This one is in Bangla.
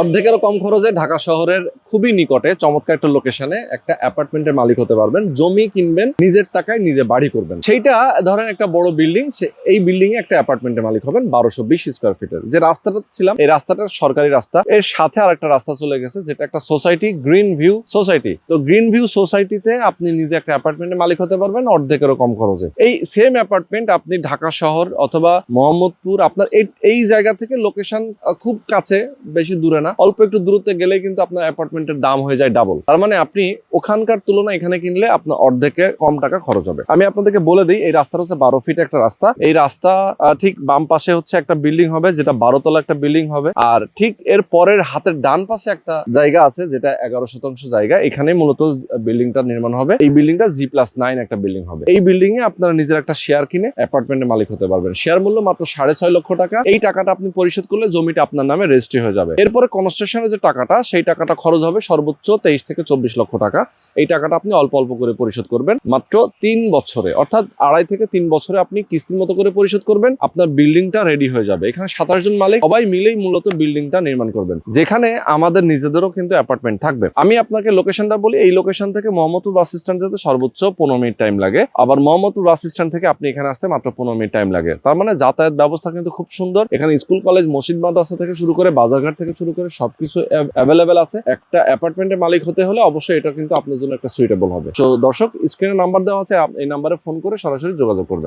অর্ধেকেরও কম খরচে ঢাকা শহরের খুবই নিকটে চমৎকার একটা লোকেশনে একটা অ্যাপার্টমেন্টের মালিক হতে পারবেন। জমি কিনবেন, নিজের টাকায় নিজে বাড়ি করবেন। সেইটা ধরেন একটা বড় বিল্ডিং এই বিল্ডিং এ একটা অ্যাপার্টমেন্টের মালিক হবেন বারোশো বিশ স্কোয়ার ফিটের যে রাস্তাটা ছিলাম, এই রাস্তাটা সরকারি রাস্তা। এর সাথে আর একটা রাস্তা চলে গেছে, যেটা একটা সোসাইটি গ্রিন ভিউ সোসাইটি তো গ্রিন ভিউ সোসাইটিতে আপনি নিজে একটা অ্যাপার্টমেন্টের মালিক হতে পারবেন, অর্ধেকেরও কম খরচে। এই সেম অ্যাপার্টমেন্ট আপনি ঢাকা শহর অথবা মোহাম্মদপুর, আপনার এই জায়গা থেকে লোকেশন খুব কাছে, বেশি দূরে না, অল্প একটু দূরত্বে গেলেই কিন্তু আপনার অ্যাপার্টমেন্টের দাম হয়ে যায় ডাবল তার মানে আপনি ওখানকার তুলনায় এখানে কিনলে আপনার অর্ধেকে কম টাকা খরচ হবে। আমি আপনাদেরকে বলে দিই, এই রাস্তাটা হচ্ছে বারো ফিট একটা রাস্তা। এই রাস্তা ঠিক বাম পাশে হচ্ছে একটা বিল্ডিং হবে, যেটা বারো তলা একটা বিল্ডিং হবে। আর ঠিক এর পরের হাতের ডান পাশে একটা জায়গা আছে, যেটা এগারো শতাংশ জায়গা। এখানে মূলত বিল্ডিংটা নির্মাণ হবে। এই বিল্ডিংটা জি প্লাস নাইন একটা বিল্ডিং হবে। এই বিল্ডিং এ আপনারা নিজের একটা শেয়ার কিনে অ্যাপার্টমেন্টের মালিক হতে পারবেন। শেয়ার মূল্য মাত্র সাড়ে ছয় লক্ষ টাকা। এই টাকাটা আপনি পরিশোধ করলে জমিটা আপনার নামে রেজিস্ট্রি হয়ে যাবে। এরপরে কনস্ট্রাকশনের যে টাকাটা, সেই টাকাটা খরচ হবে সর্বোচ্চ তেইশ থেকে চব্বিশ লক্ষ টাকা। এই টাকাটা আপনি অল্প অল্প করে পরিশোধ করবেন, মাত্র তিন বছরে। অর্থাৎ আড়াই থেকে তিন বছরে আপনি কিস্তির মতো করে পরিশোধ করবেন, আপনার বিল্ডিংটা রেডি হয়ে যাবে। এখানে সাতাশ জন মালিক, সবাই মিলেই মূলত বিল্ডিংটা নির্মাণ করবেন। যেখানে আমাদের নিজেদেরও কিন্তু অ্যাপার্টমেন্ট থাকবে। আমি আপনাকে লোকেশনটা বলি, এই লোকেশন থেকে মোহাম্মদপুর বাস স্ট্যান্ড যেতে সর্বোচ্চ পনেরো মিনিট টাইম লাগে। আবার মোহাম্মদপুর বাস স্ট্যান্ড থেকে আপনি এখানে আসতে মাত্র পনেরো মিনিট টাইম লাগে। তার মানে যাতায়াত ব্যবস্থা কিন্তু খুব সুন্দর। এখানে স্কুল, কলেজ, মসজিদ, মাদ্রাসা থেকে শুরু করে বাজারঘাট থেকে শুরু করে সবকিছু অ্যাভেলেবেল আছে। একটা অ্যাপার্টমেন্টের মালিক হতে হলে অবশ্যই এটা কিন্তু আপনার জন্য একটা সুইটেবল হবে। তো দর্শক স্ক্রিনে নাম্বার দেওয়া আছে এই নাম্বারে ফোন করে সরাসরি যোগাযোগ করবেন।